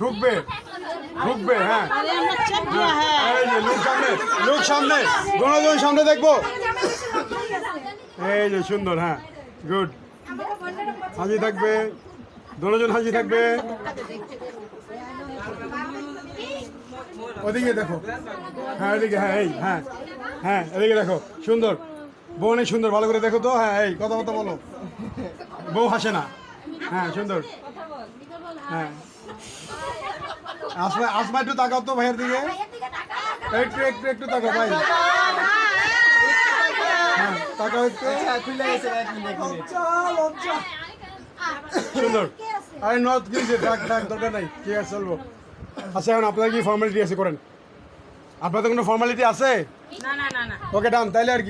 ঢুকবে ঢুকবে হ্যাঁ। এই যে লোক সামনে লোক সামনে দোনোজন সামনে দেখব। এই যে সুন্দর হ্যাঁ গুড। হাজি থাকবে দোনোজন হাজি থাকবে। ওদিকে দেখো। হ্যাঁ ওদিকে হ্যাঁ এই হ্যাঁ হ্যাঁ এদিকে দেখো সুন্দর। বউ অনেক সুন্দর ভালো করে দেখো তো হ্যাঁ এই কথা কথা বলো। বউ হাসে না। হ্যাঁ সুন্দর। হ্যাঁ। আসমা আসমা একটু তাকাও তো ভাইয়ের দিকে। একটু একটু একটু তাকাও ভাই। হ্যাঁ তাকাও একটু। সুন্দর। আরে নর্থ গিয়েছে ডাক ডাক দরকার নাই। ঠিক আছে চলবো? আচ্ছা এখন আপনাদের কি ফর্মালিটি আছে করেন? আপনাদের কোনো ফর্মালিটি আছে? না না না না। ওকে ডান তাইলে আর কি